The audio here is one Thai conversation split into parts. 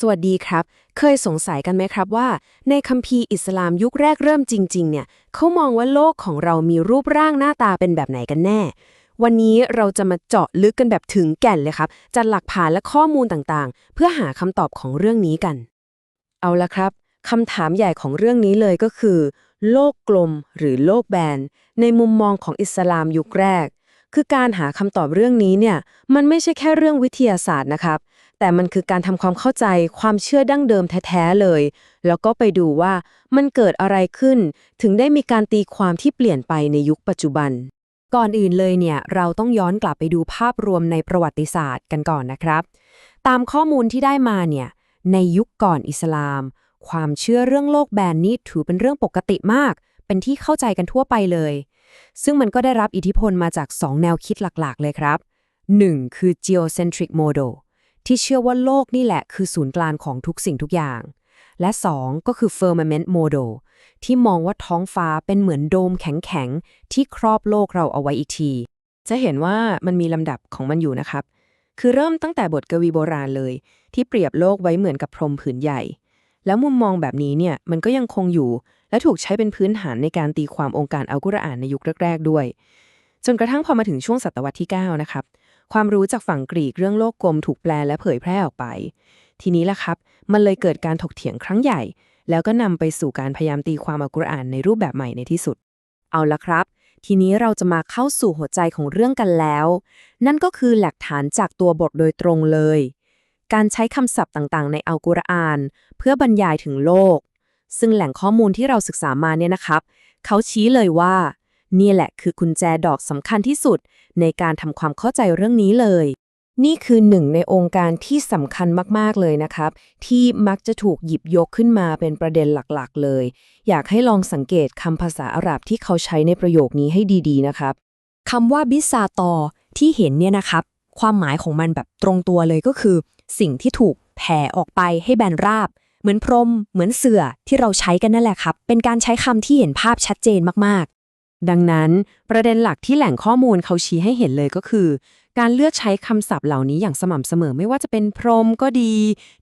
สวัสดีครับ เคยสงสัยกันไหมครับว่า ในคัมภีร์อิสลามยุคแรกเริ่มจริง ๆ เนี่ยเขามองว่าโลกของเรามีรูปร่างหน้าตาเป็นแบบไหนกันแน่ วันนี้เราจะมาเจาะลึกกันแบบถึงแก่นเลยครับจัดหลักฐานและข้อมูลต่างๆ เพื่อหาคำตอบของเรื่องนี้กัน เอาละครับคำถามใหญ่ของเรื่องนี้เลยก็คือ โลกกลมหรือโลกแบน ในมุมมองของอิสลามยุคแรก คือการหาคำตอบเรื่องนี้เนี่ยมันไม่ใช่แค่เรื่องวิทยาศาสตร์นะครับ แต่มันคือการทำความเข้าใจความเชื่อดั้งเดิมแท้ๆเลย แล้วก็ไปดูว่ามันเกิดอะไรขึ้น ถึงได้มีการตีความที่เปลี่ยนไปในยุคปัจจุบัน ก่อนอื่นเลยเนี่ย เราต้องย้อนกลับไปดูภาพรวมในประวัติศาสตร์กันก่อนนะครับ ตามข้อมูลที่ได้มาเนี่ย ในยุคก่อนอิสลาม ความเชื่อเรื่องโลกแบนนี่ถือเป็นเรื่องปกติมาก เป็นที่เข้าใจกันทั่วไปเลย ซึ่งมันก็ได้รับอิทธิพลมาจาก 2 แนวคิดหลักๆ เลยครับ 1. คือ geocentric model ที่เชื่อว่าโลกนี่แหละคือศูนย์กลางของทุกสิ่งทุกอย่าง และ 2 ก็คือ firmament model ที่มองว่าท้องฟ้าเป็นเหมือนโดมแข็งๆ ที่ครอบโลกเราเอาไว้อีกที จะเห็นว่ามันมีลำดับของมันอยู่นะครับ คือเริ่มตั้งแต่บทกวีโบราณเลย ที่เปรียบโลกไว้เหมือนกับพรมผืนใหญ่ แล้วมุมมองแบบนี้เนี่ยมันก็ยังคงอยู่ และถูกใช้เป็นพื้นฐานในการตีความองค์การอัลกุรอานในยุคแรกๆด้วย จนกระทั่งพอมาถึงช่วงศตวรรษที่ 9 นะครับ ความรู้จากฝั่งกรีกเรื่องโลกกลมถูกแปลและเผยแพร่ออกไป ทีนี้ล่ะครับ มันเลยเกิดการถกเถียงครั้งใหญ่ แล้วก็นำไปสู่การพยายามตีความอัลกุรอานในรูปแบบใหม่ในที่สุด เอาละครับ ทีนี้เราจะมาเข้าสู่หัวใจของเรื่องกันแล้ว นั่นก็คือหลักฐานจากตัวบทโดยตรงเลย การใช้คำศัพท์ต่างๆ ในอัลกุรอาน เพื่อบรรยายถึงโลก ซึ่งแหล่งข้อมูลที่เราศึกษามาเนี่ยนะครับ เขาชี้เลยว่า นี่แหละคือกุญแจดอกสำคัญที่สุด ในการทำความเข้าใจเรื่องนี้เลย นี่คือหนึ่งในองค์การที่สำคัญมาก ๆ เลยนะครับ ที่มักจะถูกหยิบยกขึ้นมาเป็นประเด็นหลักๆ เลย อยากให้ลองสังเกตคำภาษาอาหรับที่เขาใช้ในประโยคนี้ให้ดีๆ นะครับคำว่าบิซาตอที่เห็นเนี่ยนะครับ ความหมายของมันแบบตรงตัวเลยก็คือ สิ่งที่ถูกแผ่ออกไปให้แบนราบ เหมือนพรม เหมือนเสือที่เราใช้กันนั่นแหละครับ เป็นการใช้คำที่เห็นภาพชัดเจนมาก ดังนั้น ประเด็นหลักที่แหล่งข้อมูลเขาชี้ให้เห็นเลยก็คือ การเลือกใช้คำศัพท์เหล่านี้อย่างสม่ำเสมอไม่ว่าจะเป็นพรมก็ดี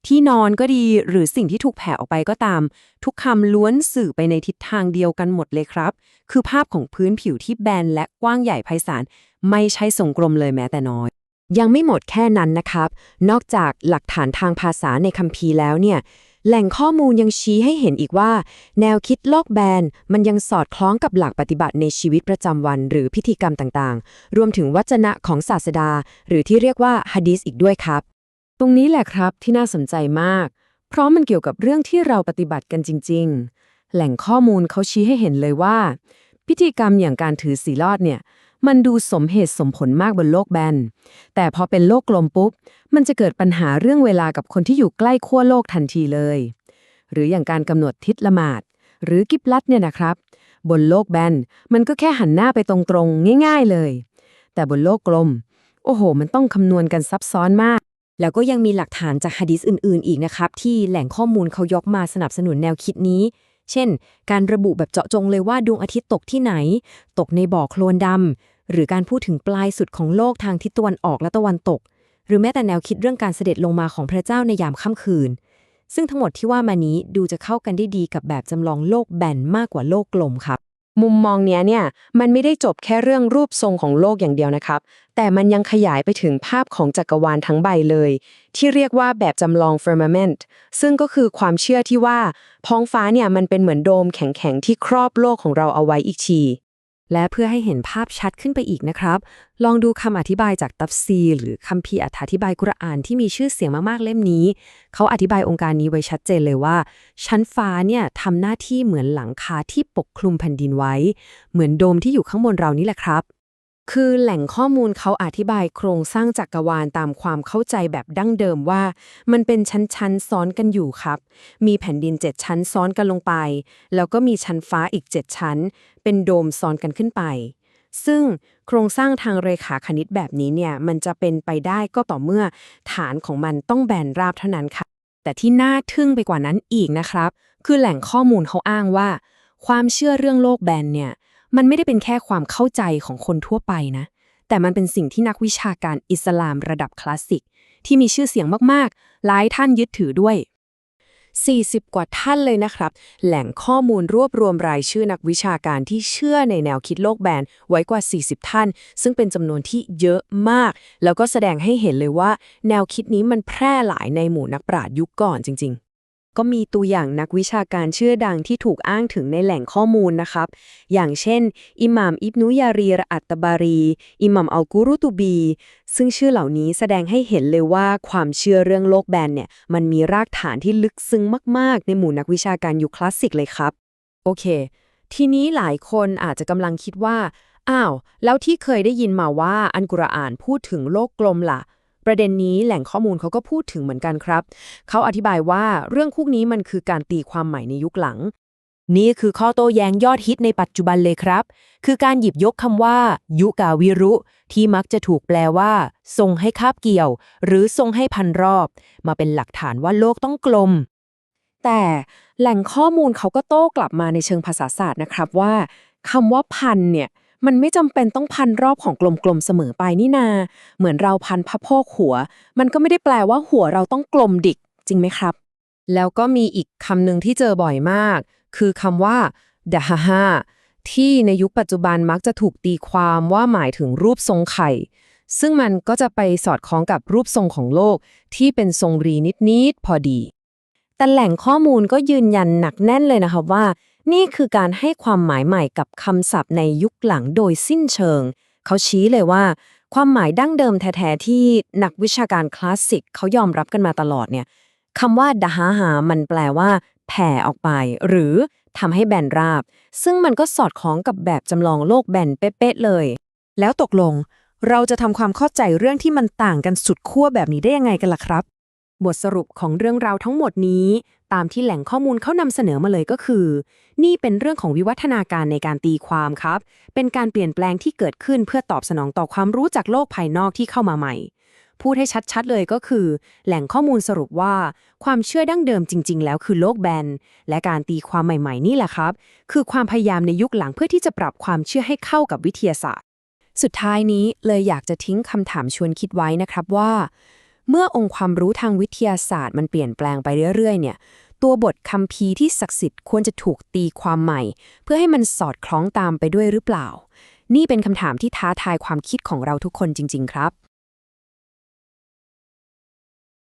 ที่นอนก็ดี หรือสิ่งที่ถูกแผ่ออกไปก็ตาม ทุกคำล้วนสื่อไปในทิศทางเดียวกันหมดเลยครับ คือภาพของพื้นผิวที่แบนและกว้างใหญ่ไพศาลไม่ใช่ทรงกลมเลยแม้แต่น้อย ยังไม่หมดแค่นั้นนะครับ นอกจากหลักฐานทางภาษาในคัมภีร์แล้วเนี่ย แหล่งข้อมูลยังชี้ให้เห็นอีกว่า แนวคิดโลกแบน มันยังสอดคล้องกับหลักปฏิบัติในชีวิตประจำวัน หรือพิธีกรรมต่างๆ รวมถึงวจนะของศาสดา หรือที่เรียกว่าฮะดีสอีกด้วยครับ ตรงนี้แหละครับที่น่าสนใจมาก เพราะมันเกี่ยวกับเรื่องที่เราปฏิบัติกันจริง ๆ แหล่งข้อมูลเขาชี้ให้เห็นเลยว่า พิธีกรรมอย่างการถือศีลอดเนี่ย มันดูสมเหตุสมผลมากบนโลกแบน แต่พอเป็นโลกกลมปุ๊บ มันจะเกิดปัญหาเรื่องเวลากับคนที่อยู่ใกล้ขั้วโลกทันทีเลย หรืออย่างการกำหนดทิศละหมาด หรือกิบลัดเนี่ยนะครับ บนโลกแบน มันก็แค่หันหน้าไปตรงๆ ง่ายๆเลย แต่บนโลกกลม โอ้โห มันต้องคำนวณกันซับซ้อนมากแล้วก็ยังมีหลักฐานจากฮะดิษอื่น ๆ อีกนะครับ ที่แหล่งข้อมูลเขายกมาสนับสนุนแนวคิดนี้ เช่น การระบุแบบเจาะจงเลยว่าดวงอาทิตย์ตกที่ไหน ตกในบ่อโคลนดำ หรือการพูดถึงปลายสุดของโลกทางทิศตะวันออกและตะวันตก หรือแม้แต่แนวคิดเรื่องการเสด็จลงมาของพระเจ้าในยามค่ำคืน ซึ่งทั้งหมดที่ว่ามานี้ดูจะเข้ากันได้ดีกับแบบจำลองโลกแบนมากกว่าโลกกลมครับมุมมองเนี้ยเนี่ยมันไม่ได้จบแค่เรื่องรูปทรงของโลกอย่างเดียวนะครับ แต่มันยังขยายไปถึงภาพของจักรวาลทั้งใบเลย ที่เรียกว่าแบบจำลอง firmament ซึ่งก็คือความเชื่อที่ว่าท้องฟ้าเนี่ยมันเป็นเหมือนโดมแข็งๆ ที่ครอบโลกของเราเอาไว้อีกทีและเพื่อให้เห็นภาพชัดขึ้นไปอีกนะครับ ลองดูคำอธิบายจากตัฟซี หรือคัมภีร์อธิบายกุรอานที่มีชื่อเสียงมากๆเล่มนี้ เขาอธิบายองค์การนี้ไว้ชัดเจนเลยว่า ชั้นฟ้าเนี่ยทำหน้าที่เหมือนหลังคาที่ปกคลุมแผ่นดินไว้ เหมือนโดมที่อยู่ข้างบนเรานี่แหละครับ คือแหล่งข้อมูลเขาอธิบายโครงสร้างจักรวาลตามความเข้าใจแบบดั้งเดิมว่า มันเป็นชั้นๆซ้อนกันอยู่ครับ มีแผ่นดิน 7 ชั้นซ้อนกันลงไป แล้วก็มีชั้นฟ้าอีก 7 ชั้น เป็นโดมซ้อนกันขึ้นไป ซึ่งโครงสร้างทางเรขาคณิตแบบนี้เนี่ย มันจะเป็นไปได้ก็ต่อเมื่อ ฐานของมันต้องแบนราบเท่านั้นค่ะ แต่ที่น่าทึ่งไปกว่านั้นอีกนะครับ คือแหล่งข้อมูลเขาอ้างว่า ความเชื่อเรื่องโลกแบนเนี่ย มันไม่ได้เป็นแค่ความเข้าใจของคนทั่วไปนะ แต่มันเป็นสิ่งที่นักวิชาการอิสลามระดับคลาสสิก ที่มีชื่อเสียงมากๆ หลายท่านยึดถือด้วย 40 กว่าท่านเลยนะครับ แหล่งข้อมูลรวบรวมรายชื่อนักวิชาการที่เชื่อในแนวคิดโลกแบนไว้กว่า 40 ท่าน ซึ่งเป็นจำนวนที่เยอะมาก แล้วก็แสดงให้เห็นเลยว่า แนวคิดนี้มันแพร่หลายในหมู่นักปราชญ์ยุคก่อนจริง ๆ ก็มีตัวอย่างนักวิชาการชื่อดังที่ถูกอ้างถึงในแหล่งข้อมูลนะครับ อย่างเช่น อิหม่ามอิบนุยารีรอัตตบารี อิหม่ามอัลกุรุตุบี ซึ่งชื่อเหล่านี้แสดงให้เห็นเลยว่าความเชื่อเรื่องโลกแบนเนี่ย มันมีรากฐานที่ลึกซึ้งมาก ๆ ในหมู่นักวิชาการยุคคลาสสิกเลยครับ โอเค ทีนี้หลายคนอาจจะกำลังคิดว่า อ้าว แล้วที่เคยได้ยินมาว่าอันกุรอานพูดถึงโลกกลมล่ะ ประเด็นนี้แหล่งข้อมูลเขาก็พูดถึงเหมือนกันครับ เขาอธิบายว่าเรื่องพวกนี้มันคือการตีความใหม่ในยุคหลัง นี่คือข้อโต้แย้งยอดฮิตในปัจจุบันเลยครับ คือการหยิบยกคำว่า ยุกาวิรุ ที่มักจะถูกแปลว่า ทรงให้คาบเกี่ยว หรือทรงให้พันรอบ มาเป็นหลักฐานว่าโลกต้องกลม แต่แหล่งข้อมูลเขาก็โต้กลับมาในเชิงภาษาศาสตร์นะครับว่าคำว่าพันเนี่ย มันไม่จำเป็นต้องพันรอบของกลมๆเสมอไปนี่นา เหมือนเราพันพระโพกหัว มันก็ไม่ได้แปลว่าหัวเราต้องกลมดิกจริงไหมครับ แล้วก็มีอีกคำหนึ่งที่เจอบ่อยมาก คือคำว่าดฮาฮาที่ในยุคปัจจุบันมักจะถูกตีความว่าหมายถึงรูปทรงไข่ ซึ่งมันก็จะไปสอดคล้องกับรูปทรงของโลก ที่เป็นทรงรีนิดๆพอดี แต่แหล่งข้อมูลก็ยืนยันหนักแน่นเลยนะคะว่า นี่คือการให้ความหมายใหม่กับคำศัพท์ในยุคหลังโดยสิ้นเชิง เขาชี้เลยว่า ความหมายดั้งเดิมแท้ๆที่นักวิชาการคลาสสิกเขายอมรับกันมาตลอดเนี่ยคำว่าดะฮาฮามันแปลว่า แผ่ออกไป หรือทำให้แบนราบ ซึ่งมันก็สอดคล้องกับแบบจำลองโลกแบนเป๊ะๆเลย แล้วตกลง เราจะทำความเข้าใจเรื่องที่มันต่างกันสุดขั้วแบบนี้ได้ยังไงกันล่ะครับ บทสรุปของเรื่องราวทั้งหมดนี้ ตามที่แหล่งข้อมูลเขานำเสนอมาเลยก็คือ นี่เป็นเรื่องของวิวัฒนาการในการตีความครับ เป็นการเปลี่ยนแปลงที่เกิดขึ้นเพื่อตอบสนองต่อความรู้จากโลกภายนอกที่เข้ามาใหม่ พูดให้ชัดๆเลยก็คือ แหล่งข้อมูลสรุปว่า ความเชื่อดั้งเดิมจริง ๆ แล้วคือโลกแบน และการตีความใหม่ ๆ นี่แหละครับ คือความพยายามในยุคหลังเพื่อที่จะปรับความเชื่อให้เข้ากับวิทยาศาสตร์ สุดท้ายนี้เลยอยากจะทิ้งคำถามชวนคิดไว้นะครับว่า เมื่อองค์ความรู้ทางวิทยาศาสตร์มันเปลี่ยนแปลงไปเรื่อยๆ เนี่ย ตัวบทคัมภีร์ที่ศักดิ์สิทธิ์ควรจะถูกตีความใหม่ เพื่อให้มันสอดคล้องตามไปด้วยหรือเปล่า นี่เป็นคำถามที่ท้าทายความคิดของเราทุกคนจริง ๆ ครับ